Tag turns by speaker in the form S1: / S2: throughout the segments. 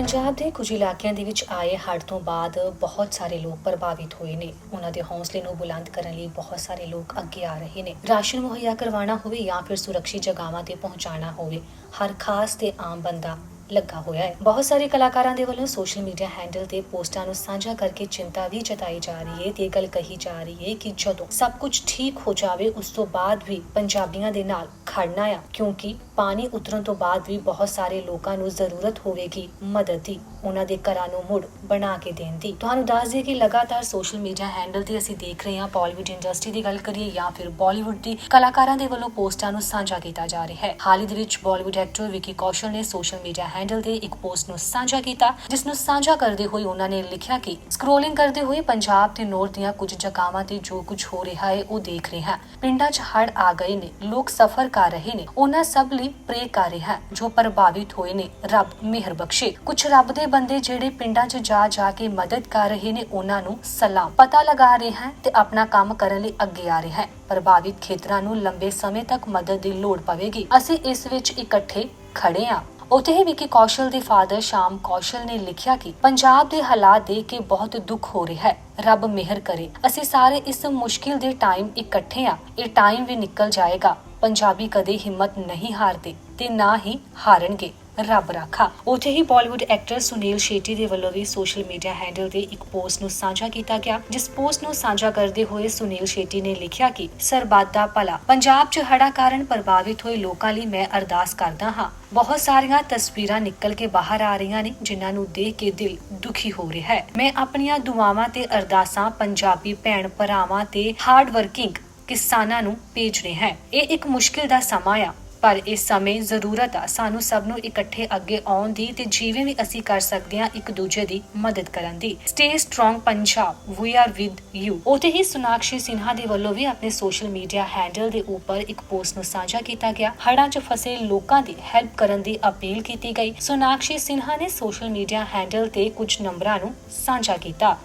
S1: ਪੰਜਾਬ ਦੇ ਕੁਝ ਇਲਾਕਿਆਂ ਦੇ ਵਿੱਚ ਆਏ ਹੜ੍ਹ ਤੋਂ ਬਾਅਦ ਬਹੁਤ ਸਾਰੇ ਲੋਕ ਪ੍ਰਭਾਵਿਤ ਹੋਏ ਨੇ। ਉਹਨਾਂ ਦੇ ਹੌਸਲੇ ਨੂੰ ਬੁਲੰਦ ਕਰਨ ਲਈ ਬਹੁਤ ਸਾਰੇ ਲੋਕ ਅੱਗੇ ਆ ਰਹੇ ਨੇ। ਰਾਸ਼ਨ ਮੁਹੱਈਆ ਕਰਵਾਉਣਾ ਹੋਵੇ ਜਾਂ ਫਿਰ ਸੁਰੱਖਿਅਤ ਜਗ੍ਹਾਵਾਂ ਤੇ ਪਹੁੰਚਾਉਣਾ ਹੋਵੇ, ਹਰ ਖਾਸ ਤੇ ਆਮ ਬੰਦਾ ਲੱਗਾ ਹੋਇਆ ਹੈ। ਬਹੁਤ ਸਾਰੇ ਕਲਾਕਾਰਾਂ ਦੇ ਵੱਲੋਂ ਸੋਸ਼ਲ ਮੀਡੀਆ ਹੈਂਡਲ ਤੇ ਪੋਸਟਾਂ ਨੂੰ ਸਾਂਝਾ ਕਰਕੇ ਚਿੰਤਾ ਵੀ ਜਤਾਈ ਜਾ ਰਹੀ ਹੈ ਤੇ ਇਹ ਗੱਲ ਕਹੀ ਜਾ ਰਹੀ ਹੈ ਕਿ ਜਦੋਂ ਸਭ ਕੁਝ ਠੀਕ ਹੋ ਜਾਵੇ, ਉਸ ਤੋਂ ਬਾਅਦ ਵੀ ਪੰਜਾਬੀਆਂ ਦੇ ਨਾਲ ਖੜਨਾ ਆ, ਕਿਉਂਕਿ ਪਾਣੀ ਉਤਰਨ ਤੋਂ ਬਾਅਦ ਵੀ ਬਹੁਤ ਸਾਰੇ ਲੋਕਾਂ ਨੂੰ ਜ਼ਰੂਰਤ ਹੋਵੇਗੀ ਮਦਦ ਦੀ। ਉਹਨਾਂ ਦੇ ਘਰਾਂ ਨੂੰ ਮੁੜ ਬਣਾ ਕੇ ਦੇਣ ਦੀ। ਤੁਹਾਨੂੰ ਦੱਸ ਦਈਏ ਕਿ ਲਗਾਤਾਰ ਸੋਸ਼ਲ ਮੀਡੀਆ ਹੈਂਡਲ ਤੇ ਅਸੀਂ ਦੇਖ ਰਹੇ ਹਾਂ ਬਾਲੀਵੁੱਡ ਇੰਡਸਟਰੀ ਦੀ ਗੱਲ ਕਰੀਏ ਜਾਂ ਫਿਰ ਬਾਲੀਵੁੱਡ ਦੀ ਕਲਾਕਾਰਾਂ ਦੇ ਵੱਲੋਂ ਪੋਸਟਾਂ ਨੂੰ ਸਾਂਝਾ ਕੀਤਾ ਜਾ ਰਿਹਾ ਹੈ। ਹਾਲ ਹੀ ਦੇ ਵਿੱਚ ਬਾਲੀਵੁੱਡ ਐਕਟਰ ਵਿਕੀ ਕੌਸ਼ਲ ਨੇ ਸੋਸ਼ਲ ਮੀਡੀਆ ਹੈਂਡਲ ਤੇ ਇੱਕ ਪੋਸਟ ਨੂੰ ਸਾਂਝਾ ਕੀਤਾ, ਜਿਸ ਨੂੰ ਸਾਂਝਾ ਕਰਦੇ ਹੋਏ ਉਹਨਾਂ ਨੇ ਲਿਖਿਆ ਕਿ ਸਕਰੋਲਿੰਗ ਕਰਦੇ ਹੋਏ ਪੰਜਾਬ ਤੇ ਨੌਰਥ ਦੀਆਂ ਕੁਝ ਜਗ੍ਹਾਵਾਂ ਤੇ ਜੋ ਕੁਝ ਹੋ ਰਿਹਾ ਹੈ ਉਹ ਦੇਖ ਰਿਹਾ ਪਿੰਡਾਂ 'ਚ ਹੜ ਆ ਗਏ ਨੇ, ਲੋਕ ਸਫਰ ਕਰ ਰਹੇ ਨੇ, ਉਹਨਾਂ ਸਭ ਲਈ ਪ੍ਰੇ ਕਰ ਰਿਹਾ ਜੋ ਪ੍ਰਭਾਵਿਤ ਹੋਏ ਨੇ। ਰੱਬ ਮਿਹਰ ਬਖਸ਼ੇ। ਕੁਝ ਰੱਬ ਦੇ ਬੰਦੇ ਜਿਹੜੇ ਪਿੰਡਾਂ 'ਚ ਜਾ ਜਾ ਕੇ ਮਦਦ ਕਰ ਰਹੇ ਨੇ, ਉਹਨਾਂ ਨੂੰ ਸਲਾਹ ਪਤਾ ਲਗਾ ਰਿਹਾ ਹੈ ਤੇ ਆਪਣਾ ਕੰਮ ਕਰਨ ਲਈ ਅੱਗੇ ਆ ਰਿਹਾ ਹੈ। ਪ੍ਰਭਾਵਿਤ ਖੇਤਰਾਂ ਨੂੰ ਲੰਬੇ ਸਮੇਂ ਤੱਕ ਮਦਦ ਦੀ ਲੋੜ ਪਵੇਗੀ। ਅਸੀਂ ਇਸ ਵਿੱਚ ਇਕੱਠੇ ਖੜੇ ਹਾਂ। ਉੱਥੇ ਹੀ ਵਿਕੀ ਕੌਸ਼ਲ ਦੇ ਫਾਦਰ ਸ਼ਾਮ ਕੌਸ਼ਲ ਨੇ ਲਿਖਿਆ ਕਿ ਪੰਜਾਬ ਦੇ ਹਾਲਾਤ ਦੇਖ ਕੇ ਬਹੁਤ ਦੁੱਖ ਹੋ ਰਿਹਾ ਹੈ। ਰੱਬ ਮਿਹਰ ਕਰੇ। ਅਸੀਂ ਸਾਰੇ ਇਸ ਮੁਸ਼ਕਿਲ ਦੇ ਟਾਈਮ ਇਕੱਠੇ ਆ ਇਹ ਟਾਈਮ ਵੀ ਨਿਕਲ ਜਾਏਗਾ। ਪੰਜਾਬੀ ਕਦੇ ਹਿੰਮਤ ਨਹੀਂ ਹਾਰਦੇ ਤੇ ਨਾ ਹੀ ਹਾਰਨਗੇ। ਰੱਬ ਰਾਖਾ। ਉੱਥੇ ਹੀ ਬਾਲੀਵੁੱਡ ਐਕਟਰ ਸੁਨੀਲ ਸ਼ੇਟੀ ਦੇ ਵੱਲੋਂ ਵੀ ਸੋਸ਼ਲ ਮੀਡੀਆ ਹੈਂਡਲ ਤੇ ਇੱਕ ਪੋਸਟ ਨੂੰ ਸਾਂਝਾ ਕੀਤਾ ਗਿਆ, ਜਿਸ ਪੋਸਟ ਨੂੰ ਸਾਂਝਾ ਕਰਦੇ ਹੋਏ ਸੁਨੀਲ ਸ਼ੇਟੀ ਨੇ ਲਿਖਿਆ ਕਿ ਸਰਬੱਤ ਦਾ ਭਲਾ। ਪੰਜਾਬ 'ਚ ਹੜ੍ਹਾਂ ਕਾਰਨ ਪ੍ਰਭਾਵਿਤ ਹੋਏ ਲੋਕਾਂ ਲਈ ਮੈਂ ਅਰਦਾਸ ਕਰਦਾ ਹਾਂ। ਬਹੁਤ ਸਾਰੀਆਂ ਤਸਵੀਰਾਂ ਨਿਕਲ ਕੇ ਬਾਹਰ ਆ ਰਹੀਆਂ ਨੇ, ਜਿਨ੍ਹਾਂ ਨੂੰ ਦੇਖ ਕੇ ਦਿਲ ਦੁਖੀ ਹੋ ਰਿਹਾ ਹੈ। ਮੈਂ ਆਪਣੀਆਂ ਦੁਆਵਾਂ ਤੇ ਅਰਦਾਸਾਂ ਪੰਜਾਬੀ ਭੈਣ ਭਰਾਵਾਂ ਤੇ ਹਾਰਡ ਵਰਕਿੰਗ ਕਿਸਾਨਾਂ ਨੂੰ ਭੇਜ ਰਿਹਾ ਹੈ। ਇਹ ਇੱਕ ਮੁਸ਼ਕਿਲ ਦਾ ਸਮਾਂ ਆ। ਪਰ ਇਸ ਸਮੇਂ ਜ਼ਰੂਰਤ ਆ। ਸਾਨੂੰ ਸਭ ਨੂੰ ਇਕੱਠੇ ਅੱਗੇ ਆਉਣ ਦੀ ਤੇ ਜਿਵੇਂ ਵੀ ਅਸੀਂ ਕਰ ਸਕਦੇ ਹਾਂ ਇੱਕ ਦੂਜੇ ਦੀ ਮਦਦ ਕਰਨ ਦੀ। Stay strong Punjab we are with you ਉਤੇ ਹੀ ਸੁਨਾਕਸ਼ੀ ਸਿਨਹਾ ਦੇ ਵੱਲੋਂ ਵੀ ਆਪਣੇ ਸੋਸ਼ਲ ਮੀਡੀਆ ਹੈਂਡਲ ਦੇ ਉੱਪਰ ਇੱਕ ਪੋਸਟ ਨੂੰ ਸਾਂਝਾ ਕੀਤਾ ਗਿਆ। ਹੜਾਂ 'ਚ ਫਸੇ ਲੋਕਾਂ ਦੀ ਹੈਲਪ ਕਰਨ ਦੀ ਅਪੀਲ ਕੀਤੀ ਗਈ। ਸੁਨਾਕਸ਼ੀ ਸਿਨਹਾ ਨੇ ਸੋਸ਼ਲ ਮੀਡੀਆ ਹੈਂਡਲ ਤੇ ਕੁਝ ਨੰਬਰਾਂ ਨੂੰ ਸਾਂਝਾ ਕੀਤਾ।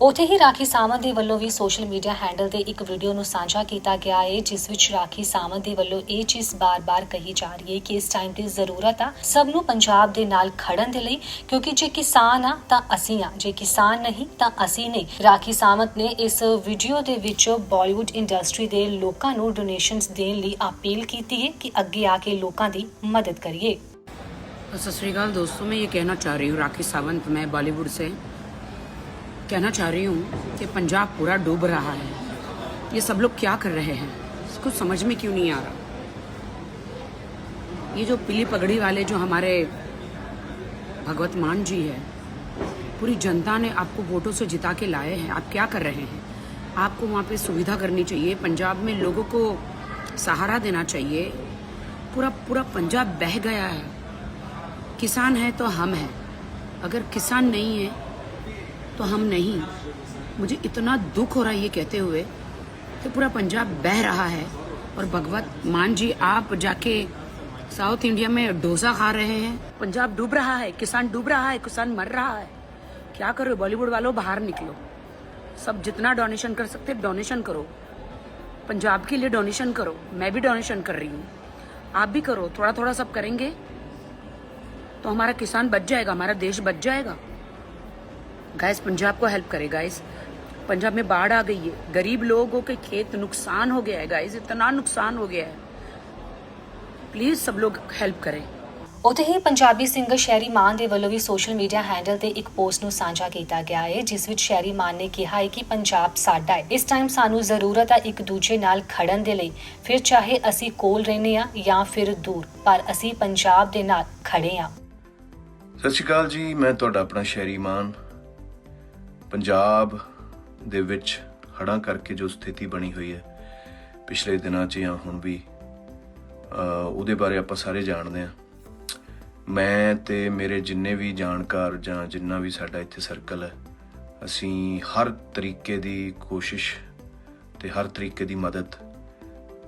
S1: ਉਥੇ ਹੀ ਰਾਖੀ ਸਾਵੰਤ ਦੇ ਵੱਲੋਂ ਵੀ ਸੋਸ਼ਲ ਮੀਡੀਆ ਹੈਂਡਲ ਤੇ ਇੱਕ ਵੀਡੀਓ ਨੂੰ ਸਾਂਝਾ ਕੀਤਾ ਗਿਆ ਹੈ ਜਿਸ ਵਿੱਚ ਰਾਖੀ ਸਾਵੰਤ ਦੇ ਵੱਲੋਂ ਇਹ ਚੀਜ਼ ਬਾਰ-ਬਾਰ ਕਹੀ ਜਾ ਰਹੀ ਹੈ ਕਿ ਇਸ ਟਾਈਮ ਤੇ ਜ਼ਰੂਰਤ ਆ ਸਭ ਨੂੰ ਪੰਜਾਬ ਦੇ ਨਾਲ ਖੜਨ ਦੇ ਲਈ ਕਿਉਂਕਿ ਜੇ ਕਿਸਾਨ ਆ ਤਾਂ ਅਸੀਂ ਆ ਜੇ ਕਿਸਾਨ ਨਹੀਂ ਤਾਂ ਅਸੀਂ ਨਹੀਂ ਰਾਖੀ ਸਾਵੰਤ ਨੇ ਇਸ ਵੀਡੀਓ ਦੇ ਵਿੱਚ ਬਾਲੀਵੁੱਡ ਇੰਡਸਟਰੀ ਦੇ ਲੋਕਾਂ ਨੂੰ ਡੋਨੇਸ਼ਨਸ ਦੇਣ ਲਈ ਅਪੀਲ ਕੀਤੀ ਹੈ ਕਿ ਅੱਗੇ ਆ ਕੇ ਲੋਕਾਂ ਦੀ ਮਦਦ ਕਰੀਏ
S2: सत श्रीकाल दोस्तों मैं ये कहना चाह रही हूँ राखी सावंत मैं बॉलीवुड से कहना चाह रही हूँ कि पंजाब पूरा डूब रहा है। ये सब लोग क्या कर रहे हैं? इसको समझ में क्यों नहीं आ रहा? ये जो पीली पगड़ी वाले जो हमारे भगवत मान जी है, पूरी जनता ने आपको वोटों से जिता के लाए हैं। आप क्या कर रहे हैं? आपको वहाँ पे सुविधा करनी चाहिए। पंजाब में लोगों को सहारा देना चाहिए। पूरा पूरा पंजाब बह गया है। किसान है तो हम हैं। अगर किसान नहीं है तो हम नहीं। मुझे इतना दुख हो रहा है ये कहते हुए कि पूरा पंजाब बह रहा है। और भगवत मान जी, आप जाके साउथ इंडिया में डोसा खा रहे हैं। पंजाब डूब रहा है, किसान डूब रहा है, किसान मर रहा है। क्या करो, बॉलीवुड वालों बाहर निकलो। सब जितना डोनेशन कर सकते डोनेशन करो। पंजाब के लिए डोनेशन करो। मैं भी डोनेशन कर रही हूँ। आप भी करो थोड़ा थोड़ा सब करेंगे। तो हमारा किसान बच जाएगा, हमारा देश बच जाएगा। गैस पंजाब को हेल्प करे गाइस पंजाब में बाढ़ आ गई है गरीब लोगों के खेत नुकसान हो गया है गाइस इतना नुकसान हो गया है प्लीज सब लोग हेल्प करें
S1: ਉਤੇ ਹੀ ਪੰਜਾਬੀ ਸਿੰਗਰ ਸ਼ੈਰੀ ਮਾਨ ਦੇ ਵੱਲੋਂ ਵੀ ਸੋਸ਼ਲ ਮੀਡੀਆ ਹੈਂਡਲ ਤੇ ਇੱਕ ਪੋਸਟ ਨੂੰ ਸਾਂਝਾ ਕੀਤਾ ਗਿਆ ਹੈ ਜਿਸ ਵਿੱਚ ਸ਼ੈਰੀ ਮਾਨ ਨੇ ਕਿਹਾ ਹੈ ਕਿ ਪੰਜਾਬ ਸਾਡਾ ਹੈ ਇਸ ਟਾਈਮ ਸਾਨੂੰ ਜ਼ਰੂਰਤ ਹੈ ਇੱਕ ਦੂਜੇ ਨਾਲ ਖੜਨ ਦੇ ਲਈ ਫਿਰ ਚਾਹੇ ਅਸੀਂ ਕੋਲ ਰਹਿੰਦੇ ਆ ਜਾਂ ਫਿਰ ਦੂਰ ਪਰ ਅਸੀਂ ਪੰਜਾਬ ਦੇ ਨਾਲ ਖੜੇ ਆ
S3: ਸਤਿ ਸ਼੍ਰੀ ਅਕਾਲ ਜੀ ਮੈਂ ਤੁਹਾਡਾ ਆਪਣਾ ਸ਼ਹਿਰੀ ਮਾਨ ਪੰਜਾਬ ਦੇ ਵਿੱਚ ਹੜ੍ਹਾਂ ਕਰਕੇ ਜੋ ਸਥਿਤੀ ਬਣੀ ਹੋਈ ਹੈ, ਪਿਛਲੇ ਦਿਨਾਂ 'ਚ ਜਾਂ ਹੁਣ ਵੀ ਉਹਦੇ ਬਾਰੇ ਆਪਾਂ ਸਾਰੇ ਜਾਣਦੇ ਹਾਂ। ਮੈਂ ਤੇ ਮੇਰੇ ਜਿੰਨੇ ਵੀ ਜਾਣਕਾਰ ਜਾਂ ਜਿੰਨਾ ਵੀ ਸਾਡਾ ਇੱਥੇ ਸਰਕਲ ਹੈ, ਅਸੀਂ ਹਰ ਤਰੀਕੇ ਦੀ ਕੋਸ਼ਿਸ਼ ਤੇ ਹਰ ਤਰੀਕੇ ਦੀ ਮਦਦ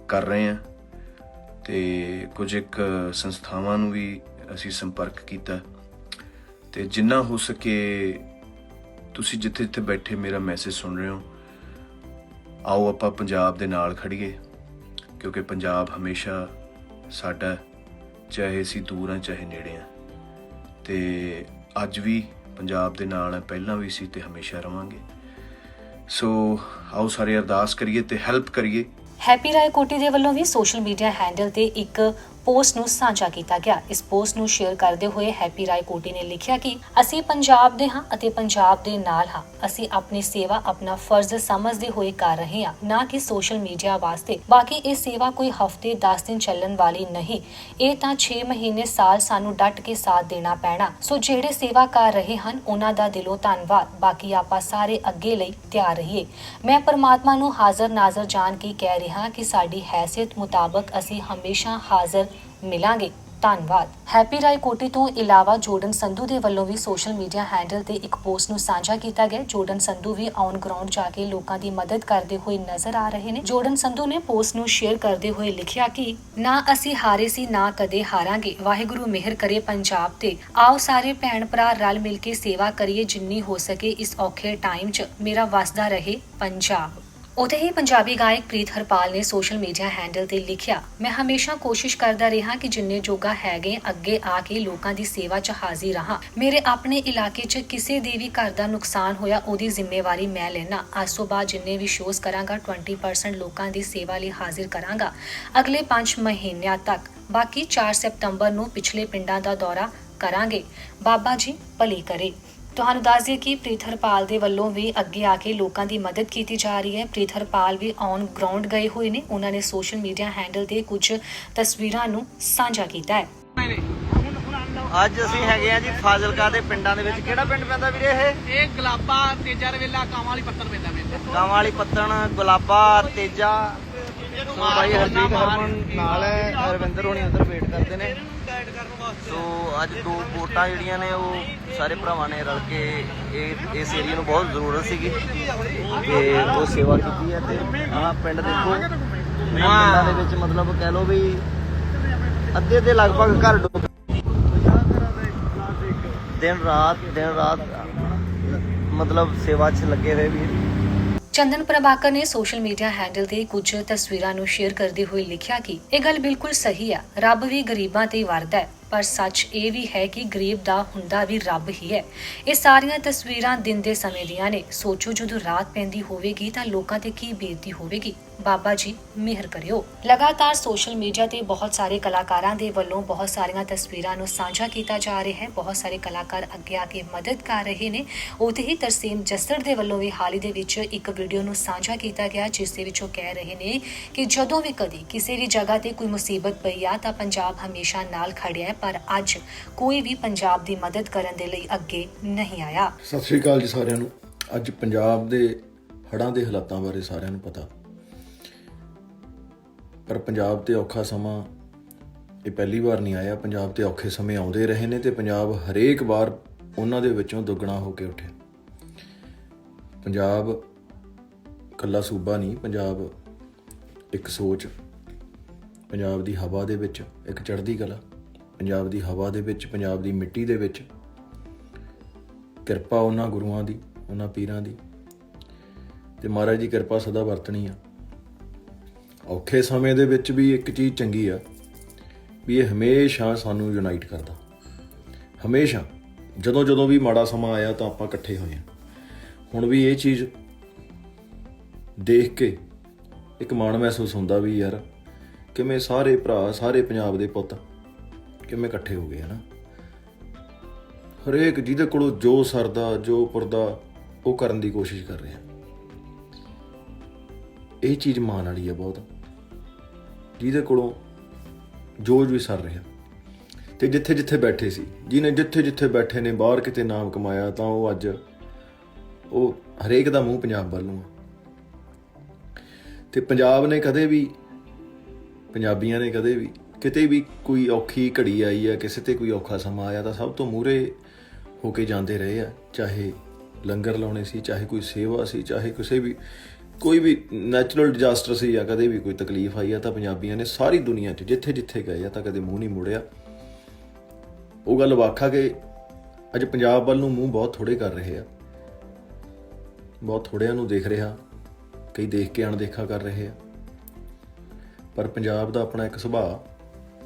S3: ਕਰ ਰਹੇ ਹਾਂ ਤੇ ਕੁਝ ਇੱਕ ਸੰਸਥਾਵਾਂ ਨੂੰ ਵੀ ਅਸੀਂ ਸੰਪਰਕ ਕੀਤਾ। ਤੇ ਜਿੰਨਾ ਹੋ ਸਕੇ ਤੁਸੀਂ ਜਿੱਥੇ ਜਿੱਥੇ ਬੈਠੇ ਮੇਰਾ ਮੈਸੇਜ ਸੁਣ ਰਹੇ ਹੋ, ਆਓ ਆਪਾਂ ਪੰਜਾਬ ਦੇ ਨਾਲ ਖੜੀਏ, ਕਿਉਂਕਿ ਪੰਜਾਬ ਹਮੇਸ਼ਾ ਸਾਡਾ, ਚਾਹੇ ਅਸੀਂ ਦੂਰ ਹਾਂ, ਚਾਹੇ ਨੇੜੇ ਹਾਂ। ਤੇ ਅੱਜ ਵੀ ਪੰਜਾਬ ਦੇ ਨਾਲ ਹੈ, ਪਹਿਲਾਂ ਵੀ ਸੀ ਤੇ ਹਮੇਸ਼ਾ ਰਵਾਂਗੇ। ਸੋ ਆਓ ਸਾਰੇ ਅਰਦਾਸ ਕਰੀਏ ਤੇ ਹੈਲਪ ਕਰੀਏ।
S1: ਹੈਪੀ ਰਾਏ ਕੋਟੀ ਦੇ ਵੱਲੋਂ ਵੀ ਸੋਸ਼ਲ ਮੀਡੀਆ ਹੈਂਡਲ ਤੇ ਇੱਕ ਪੋਸਟ ਨੂੰ ਸਾਂਝਾ ਕੀਤਾ ਗਿਆ। ਇਸ ਪੋਸਟ ਨੂੰ ਸ਼ੇਅਰ ਕਰਦੇ ਹੋਏ ਹੈਪੀ ਰਾਏ ਕੋਟੀ ਨੇ ਲਿਖਿਆ ਕਿ ਅਸੀਂ ਪੰਜਾਬ ਦੇ ਹਾਂ ਅਤੇ ਪੰਜਾਬ ਦੇ ਨਾਲ ਹਾਂ। ਅਸੀਂ ਆਪਣੀ ਸੇਵਾ ਆਪਣਾ ਫਰਜ਼ ਸਮਝਦੇ ਹੋਏ ਕਰ ਰਹੇ ਹਾਂ, ਨਾ ਕਿ ਸੋਸ਼ਲ ਮੀਡੀਆ ਵਾਸਤੇ। ਬਾਕੀ ਇਹ ਸੇਵਾ ਕੋਈ ਹਫ਼ਤੇ 10 ਦਿਨ ਚੱਲਣ ਵਾਲੀ ਨਹੀਂ। ਇਹ ਤਾਂ 6 ਮਹੀਨੇ ਸਾਲ ਸਾਨੂੰ ਡਟ ਕੇ ਸਾਥ ਦੇਣਾ ਪੈਣਾ। ਸੋ ਜਿਹੜੇ ਸੇਵਾ ਕਰ ਰਹੇ ਹਨ, ਉਹਨਾਂ ਦਾ ਦਿਲੋਂ ਧੰਨਵਾਦ। ਬਾਕੀ ਆਪਾਂ ਸਾਰੇ ਅੱਗੇ ਲਈ ਤਿਆਰ ਰਹੀਏ। ਮੈਂ ਪਰਮਾਤਮਾ ਨੂੰ ਹਾਜ਼ਰ ਨਾਜ਼ਰ ਜਾਣ ਕੇ ਕਹਿ ਰਿਹਾ ਕਿ ਸਾਡੀ ਹੈਸੀਅਤ ਮੁਤਾਬਕ ਅਸੀਂ ਹਮੇਸ਼ਾ ਹਾਜ਼ਰ ਮਿਲਾਂਗੇ। ਧੰਨਵਾਦ। ਹੈਪੀ ਰਾਏ ਕੋਟੀ ਤੋਂ ਇਲਾਵਾ ਜੋਰਡਨ ਸੰਧੂ ਦੇ ਵੱਲੋਂ ਵੀ ਸੋਸ਼ਲ ਮੀਡੀਆ ਹੈਂਡਲ ਤੇ ਇੱਕ ਪੋਸਟ ਨੂੰ ਸਾਂਝਾ ਕੀਤਾ ਗਿਆ। ਜੋਰਡਨ ਸੰਧੂ ਵੀ ਔਨ ਗਰਾਊਂਡ ਜਾ ਕੇ ਲੋਕਾਂ ਦੀ ਮਦਦ ਕਰਦੇ ਹੋਏ ਨਜ਼ਰ ਆ ਰਹੇ ਨੇ। ਜੋਰਡਨ ਸੰਧੂ ਨੇ ਪੋਸਟ ਨੂੰ ਸ਼ੇਅਰ ਕਰਦੇ ਹੋਏ ਲਿਖਿਆ ਕਿ, ਨਾ ਅਸੀਂ ਹਾਰੇ ਸੀ, ਨਾ ਕਦੇ ਹਾਰਾਂਗੇ। ਵਾਹਿਗੁਰੂ ਮਿਹਰ ਕਰੇ ਪੰਜਾਬ ਤੇ। ਆਓ ਸਾਰੇ ਭੈਣ ਭਰਾ ਰਲ ਮਿਲ ਕੇ ਸੇਵਾ ਕਰੀਏ ਜਿੰਨੀ ਹੋ ਸਕੇ ਇਸ ਔਖੇ ਟਾਈਮ 'ਚ। ਮੇਰਾ ਵਸਦਾ ਰਹੇ ਪੰਜਾਬ। ਉਤੇ ਹੀ ਪੰਜਾਬੀ ਗਾਇਕ ਪ੍ਰੀਤ ਹਰਪਾਲ ਨੇ ਸੋਸ਼ਲ ਮੀਡੀਆ ਹੈਂਡਲ ਤੇ ਲਿਖਿਆ, ਮੈਂ ਹਮੇਸ਼ਾ ਕੋਸ਼ਿਸ਼ ਕਰਦਾ ਰਿਹਾ ਕਿ ਜਿੰਨੇ ਜੋਗਾ ਹੈਗੇ ਅੱਗੇ ਆ ਕੇ ਲੋਕਾਂ ਦੀ ਸੇਵਾ 'ਚ ਹਾਜ਼ਰ ਰਹਾ। ਮੇਰੇ ਆਪਣੇ ਇਲਾਕੇ 'ਚ ਕਿਸੇ ਦੇ ਵੀ ਘਰ ਦਾ ਨੁਕਸਾਨ ਹੋਇਆ ਉਹਦੀ ਜ਼ਿੰਮੇਵਾਰੀ ਮੈਂ ਲੈਣਾ ਅੱਜ ਤੋਂ ਬਾਅਦ ਜਿੰਨੇ ਵੀ ਸ਼ੋਜ਼ ਕਰਾਂਗਾ 20% ਲੋਕਾਂ ਦੀ ਸੇਵਾ ਲਈ ਹਾਜ਼ਰ ਕਰਾਂਗਾ। ਅਗਲੇ 5 ਮਹੀਨਿਆਂ ਤੱਕ, ਬਾਕੀ 4 ਸਤੰਬਰ ਨੂੰ ਪਿਛਲੇ ਪਿੰਡਾਂ ਦਾ ਦੌਰਾ ਕਰਾਂਗੇ। ਬਾਬਾ ਜੀ, ਭਲੀ ਕਰੇ। ਤੁਹਾਨੂੰ ਦੱਸ ਦਈਏ ਕਿ ਪ੍ਰੀਤ ਹਰਪਾਲ ਦੇ ਵੱਲੋਂ ਵੀ ਅੱਗੇ ਆ ਕੇ ਲੋਕਾਂ ਦੀ ਮਦਦ ਕੀਤੀ ਜਾ ਰਹੀ ਹੈ। ਪ੍ਰੀਤ ਹਰਪਾਲ ਵੀ ਔਨ ਗਰਾਊਂਡ ਗਏ ਹੋਏ ਨੇ। ਉਹਨਾਂ ਨੇ ਸੋਸ਼ਲ ਮੀਡੀਆ ਹੈਂਡਲ ਤੇ ਕੁਝ ਤਸਵੀਰਾਂ ਨੂੰ ਸਾਂਝਾ ਕੀਤਾ ਹੈ।
S4: ਅੱਜ ਅਸੀਂ ਹੈਗੇ ਆ ਜੀ ਫਾਜ਼ਿਲਕਾ ਦੇ ਪਿੰਡਾਂ ਦੇ ਵਿੱਚ। ਕਿਹੜਾ ਪਿੰਡ ਪੈਂਦਾ ਵੀਰੇ ਇਹ?
S5: ਇਹ ਗੁਲਾਬਾ ਤੇਜਾ ਰਵੇਲਾ ਕਾਵਾਂ ਵਾਲੀ ਪੱਤਰ ਪੈਂਦਾ ਮੇਰੇ
S4: ਗਾਵਾਂ ਵਾਲੀ ਪੱਤਣ ਗੁਲਾਬਾ ਤੇਜਾ। ਸੋ ਬਾਈ ਹਰਜੀਤ ਹਰਮਨ ਨਾਲ ਹੈ ਅਰਵਿੰਦਰ ਹੋਣੀ ਉਧਰ ਵੇਟ ਕਰਦੇ ਨੇ। ਸੋ ਅੱਜ ਦੋ ਵੋਟਾਂ ਜਿਹੜੀਆਂ ਨੇ ਉਹ ਸਾਰੇ ਭਰਾਵਾਂ ਨੇ ਰਲ ਕੇ ਇਹ ਇਸ ਏਰੀਆ ਨੂੰ ਬਹੁਤ ਜ਼ਰੂਰਤ ਸੀਗੀ। ਤੇ ਉਹ ਸੇਵਾ ਕੀਤੀ ਹੈ ਤੇ ਆਹ ਪਿੰਡ ਦੇਖੋ ਪਿੰਡਾਂ ਦੇ ਵਿੱਚ ਮਤਲਬ ਕਹਿ ਲਓ ਵੀ ਅੱਧੇ ਦੇ ਲਗਭਗ ਘਰ ਡੁੱਬ ਦਿਨ ਰਾਤ ਦਿਨ ਰਾਤ ਮਤਲਬ ਸੇਵਾ 'ਚ ਲੱਗੇ ਹੋਏ ਵੀ।
S1: ਚੰਦਨ ਪ੍ਰਭਾਕਰ ਨੇ ਸੋਸ਼ਲ ਮੀਡੀਆ ਹੈਂਡਲ ਤੇ ਕੁਝ ਤਸਵੀਰਾਂ ਨੂੰ ਸ਼ੇਅਰ ਕਰਦੇ ਹੋਏ ਲਿਖਿਆ ਕਿ ਇਹ ਗੱਲ ਬਿਲਕੁਲ ਸਹੀ ਹੈ ਰੱਬ ਵੀ ਗਰੀਬਾਂ ਤੇ ਵਰਦਾ ਹੈ, ਪਰ ਸੱਚ ਇਹ ਵੀ ਹੈ ਕਿ ਗਰੀਬ ਦਾ ਹੁੰਦਾ ਵੀ ਰੱਬ ਹੀ ਹੈ। ਇਹ ਸਾਰੀਆਂ ਤਸਵੀਰਾਂ ਦਿਨ ਦੇ ਸਮੇਂ ਦੀਆਂ ਨੇ। ਸੋਚੋ ਜਦੋਂ ਰਾਤ ਪੈਂਦੀ ਹੋਵੇਗੀ ਤਾਂ ਲੋਕਾਂ ਤੇ ਕੀ ਬੀਤਦੀ ਹੋਵੇਗੀ? ਬਾਬਾ ਜੀ ਮਿਹਰ ਕਰਿਓ। ਲਗਾਤਾਰ ਸੋਸ਼ਲ ਮੀਡੀਆ ਤੇ ਬਹੁਤ ਸਾਰੇ ਕਲਾਕਾਰਾਂ ਦੇ ਵੱਲੋਂ ਬਹੁਤ ਸਾਰੀਆਂ ਤਸਵੀਰਾਂ ਨੂੰ ਸਾਂਝਾ ਕੀਤਾ ਜਾ ਰਿਹਾ ਹੈ। ਬਹੁਤ ਸਾਰੇ ਕਲਾਕਾਰ ਅੱਗੇ ਆ ਕੇ ਮਦਦ ਕਰ ਰਹੇ ਨੇ। ਉਤੇ ਹੀ ਤਰਸੀਮ ਜੱਸੜ ਦੇ ਵੱਲੋਂ ਵੀ ਹਾਲ ਹੀ ਦੇ ਵਿੱਚ ਇੱਕ ਵੀਡੀਓ ਨੂੰ ਸਾਂਝਾ ਕੀਤਾ ਗਿਆ, ਜਿਸ ਦੇ ਵਿੱਚ ਉਹ ਕਹਿ ਰਹੇ ਨੇ ਕਿ ਜਦੋਂ ਵੀ ਕਦੀ ਕਿਸੇ ਵੀ ਜਗ੍ਹਾ ਤੇ ਕੋਈ ਮੁਸੀਬਤ ਪਈ ਆ ਤਾਂ ਪੰਜਾਬ ਹਮੇਸ਼ਾ ਨਾਲ ਖੜਿਆ ਹੈ, ਪਰ ਅੱਜ ਕੋਈ ਵੀ ਪੰਜਾਬ ਦੀ ਮਦਦ ਕਰਨ ਦੇ ਲਈ ਅੱਗੇ ਨਹੀਂ ਆਇਆ।
S6: ਸਤਿ ਸ਼੍ਰੀ ਅਕਾਲ ਜੀ ਸਾਰਿਆਂ ਨੂੰ। ਅੱਜ ਪੰਜਾਬ ਦੇ ਹੜ੍ਹਾਂ ਦੇ ਹਾਲਾਤਾਂ ਬਾਰੇ ਸਾਰਿਆਂ ਨੂੰ ਪਤਾ। ਪਰ ਪੰਜਾਬ ਤੇ ਔਖਾ ਸਮਾਂ ਇਹ ਪਹਿਲੀ ਵਾਰ ਨਹੀਂ ਆਇਆ। ਪੰਜਾਬ ਤੇ ਔਖੇ ਸਮੇਂ ਆਉਂਦੇ ਰਹੇ ਨੇ ਤੇ ਪੰਜਾਬ ਹਰੇਕ ਵਾਰ ਉਹਨਾਂ ਦੇ ਵਿੱਚੋਂ ਦੁੱਗਣਾ ਹੋ ਕੇ ਉੱਠਿਆ। ਪੰਜਾਬ ਕੱਲਾ ਸੂਬਾ ਨਹੀਂ, ਪੰਜਾਬ ਇੱਕ ਸੋਚ, ਪੰਜਾਬ ਦੀ ਹਵਾ ਦੇ ਵਿੱਚ ਇੱਕ ਚੜ੍ਹਦੀ ਕਲਾ, ਪੰਜਾਬ ਦੀ ਹਵਾ ਦੇ ਵਿੱਚ, ਪੰਜਾਬ ਦੀ ਮਿੱਟੀ ਦੇ ਵਿੱਚ ਕਿਰਪਾ ਉਹਨਾਂ ਗੁਰੂਆਂ ਦੀ, ਉਹਨਾਂ ਪੀਰਾਂ ਦੀ। ਤੇ ਮਹਾਰਾਜ ਦੀ ਕਿਰਪਾ ਸਦਾ ਵਰਤਣੀ ਆ। ਔਖੇ ਸਮੇਂ ਦੇ ਵਿੱਚ ਵੀ ਇੱਕ ਚੀਜ਼ ਚੰਗੀ ਆ, ਵੀ ਇਹ ਹਮੇਸ਼ਾ ਸਾਨੂੰ ਯੂਨਾਈਟ ਕਰਦਾ। ਹਮੇਸ਼ਾ, ਜਦੋਂ ਜਦੋਂ ਵੀ ਮਾੜਾ ਸਮਾਂ ਆਇਆ ਤਾਂ ਆਪਾਂ ਇਕੱਠੇ ਹੋਏ ਆ। ਹੁਣ ਵੀ ਇਹ ਚੀਜ਼ ਦੇਖ ਕੇ ਇੱਕ ਮਾਣ ਮਹਿਸੂਸ ਹੁੰਦਾ ਵੀ ਯਾਰ ਕਿਵੇਂ ਸਾਰੇ ਭਰਾ, ਸਾਰੇ ਪੰਜਾਬ ਦੇ ਪੁੱਤ ਕਿਵੇਂ ਇਕੱਠੇ ਹੋ ਗਏ ਹਨਾ ਹਰੇਕ ਜਿਹਦੇ ਕੋਲੋਂ ਜੋ ਸਰਦਾ, ਜੋ ਪੁਰਦਾ, ਉਹ ਕਰਨ ਦੀ ਕੋਸ਼ਿਸ਼ ਕਰ ਰਿਹਾ। ਇਹ ਚੀਜ਼ ਮਾਣ ਵਾਲੀ ਆ ਬਹੁਤ। ਜਿਹਦੇ ਕੋਲੋਂ ਜੋਜ ਵੀ ਸਰ ਰਿਹਾ। ਤੇ ਜਿੱਥੇ ਜਿੱਥੇ ਬੈਠੇ ਸੀ, ਜਿਹਨੇ ਜਿੱਥੇ ਜਿੱਥੇ ਬੈਠੇ ਨੇ, ਬਾਹਰ ਕਿਤੇ ਨਾਮ ਕਮਾਇਆ, ਤਾਂ ਉਹ ਅੱਜ ਉਹ ਹਰੇਕ ਦਾ ਮੂੰਹ ਪੰਜਾਬ ਵੱਲ ਨੂੰ ਆ। ਤੇ ਪੰਜਾਬ ਨੇ ਕਦੇ ਵੀ, ਪੰਜਾਬੀਆਂ ਨੇ ਕਦੇ ਵੀ, ਕਿਤੇ ਵੀ ਕੋਈ ਔਖੀ ਘੜੀ ਆਈ ਹੈ ਕਿਸੇ ਤੇ ਕੋਈ ਔਖਾ ਸਮਾਂ ਆਇਆ, ਤਾਂ ਸਭ ਤੋਂ ਮੂਰੇ ਹੋ ਕੇ ਜਾਂਦੇ ਰਹੇ ਆ। ਚਾਹੇ ਲੰਗਰ ਲਾਉਣੇ ਸੀ, ਚਾਹੇ ਕੋਈ ਸੇਵਾ ਸੀ, ਚਾਹੇ ਕਿਸੇ ਵੀ ਕੋਈ ਵੀ ਨੈਚੁਰਲ ਡਿਜ਼ਾਸਟਰ ਸੀ ਜਾਂ ਕਦੇ ਵੀ ਕੋਈ ਤਕਲੀਫ ਆਈ ਆ ਤਾਂ ਪੰਜਾਬੀਆਂ ਨੇ ਸਾਰੀ ਦੁਨੀਆ 'ਚ ਜਿੱਥੇ ਜਿੱਥੇ ਗਏ ਆ ਤਾਂ ਕਦੇ ਮੂੰਹ ਨਹੀਂ ਮੋੜਿਆ। ਉਹ ਗੱਲ ਵਾਖਾ ਕਿ ਅੱਜ ਪੰਜਾਬ ਵੱਲ ਨੂੰ ਮੂੰਹ ਬਹੁਤ ਥੋੜੇ ਕਰ ਰਹੇ ਆ। ਬਹੁਤ ਥੋੜਿਆਂ ਨੂੰ ਦੇਖ ਰਿਹਾ, ਕਈ ਦੇਖ ਕੇ ਅਣਦੇਖਾ ਕਰ ਰਹੇ ਆ। ਪਰ ਪੰਜਾਬ ਦਾ ਆਪਣਾ ਇੱਕ ਸੁਭਾਅ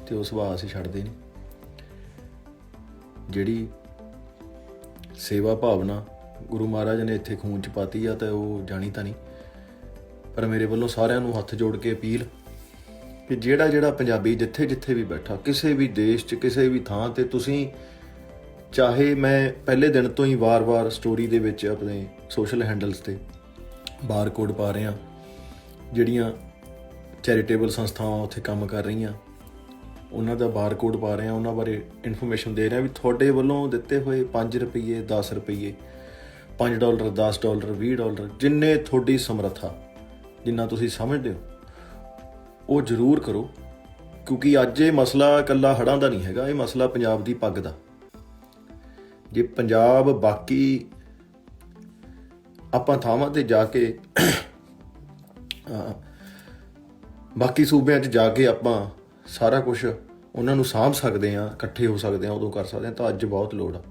S6: ਤੇ ਉਹ ਸੁਭਾਅ ਅਸੀਂ ਛੱਡਦੇ ਨਹੀਂ। ਜਿਹੜੀ ਸੇਵਾ ਭਾਵਨਾ ਗੁਰੂ ਮਹਾਰਾਜ ਨੇ ਇੱਥੇ ਖੂਨ ਚ ਪਾਤੀ ਆ ਤਾਂ ਉਹ ਜਾਣੀ ਤਾਂ ਨਹੀਂ। ਪਰ ਮੇਰੇ ਵੱਲੋਂ ਸਾਰਿਆਂ ਨੂੰ ਹੱਥ ਜੋੜ ਕੇ ਅਪੀਲ ਕਿ ਜਿਹੜਾ ਜਿਹੜਾ ਪੰਜਾਬੀ ਜਿੱਥੇ ਜਿੱਥੇ ਵੀ ਬੈਠਾ, ਕਿਸੇ ਵੀ ਦੇਸ਼ 'ਚ, ਕਿਸੇ ਵੀ ਥਾਂ ਤੇ ਤੁਸੀਂ ਚਾਹੇ ਮੈਂ ਪਹਿਲੇ ਦਿਨ ਤੋਂ ਹੀ ਵਾਰ-ਵਾਰ ਸਟੋਰੀ ਦੇ ਵਿੱਚ ਆਪਣੇ ਸੋਸ਼ਲ ਹੈਂਡਲਸ ਤੇ ਬਾਰਕੋਡ ਪਾ ਰਿਹਾ, ਜਿਹੜੀਆਂ ਚੈਰੀਟੇਬਲ ਸੰਸਥਾਵਾਂ ਉੱਥੇ ਕੰਮ ਕਰ ਰਹੀਆਂ, ਉਹਨਾਂ ਦਾ ਬਾਰਕੋਡ ਪਾ ਰਿਹਾ, ਉਹਨਾਂ ਬਾਰੇ ਇਨਫੋਰਮੇਸ਼ਨ ਦੇ ਰਿਹਾ ਵੀ ਤੁਹਾਡੇ ਵੱਲੋਂ ਦਿੱਤੇ ਹੋਏ 5 ਰੁਪਏ 10 ਰੁਪਏ 5 ਡਾਲਰ 10 ਡਾਲਰ 20 ਡਾਲਰ ਜਿੰਨੇ ਤੁਹਾਡੀ ਸਮਰੱਥਾ। ਜਿੰਨਾ ਤੁਸੀਂ ਸਮਝਦੇ ਹੋ, ਉਹ ਜ਼ਰੂਰ ਕਰੋ, ਕਿਉਂਕਿ ਅੱਜ ਇਹ ਮਸਲਾ ਇਕੱਲਾ ਹੜਾਂ ਦਾ ਨਹੀਂ ਹੈਗਾ, ਇਹ ਮਸਲਾ ਪੰਜਾਬ ਦੀ ਪੱਗ ਦਾ। ਜੇ ਪੰਜਾਬ ਬਾਕੀ ਆਪਾਂ ਥਾਵਾਂ ਤੇ ਜਾ ਕੇ ਬਾਕੀ ਸੂਬਿਆਂ 'ਚ ਜਾ ਕੇ ਆਪਾਂ ਸਾਰਾ ਕੁਝ ਉਹਨਾਂ ਨੂੰ ਸਾਂਭ ਸਕਦੇ ਆ ਇਕੱਠੇ ਹੋ ਸਕਦੇ ਆ ਉਦੋਂ ਕਰ ਸਕਦੇ ਆ ਤਾਂ ਅੱਜ ਬਹੁਤ ਲੋੜ ਆ।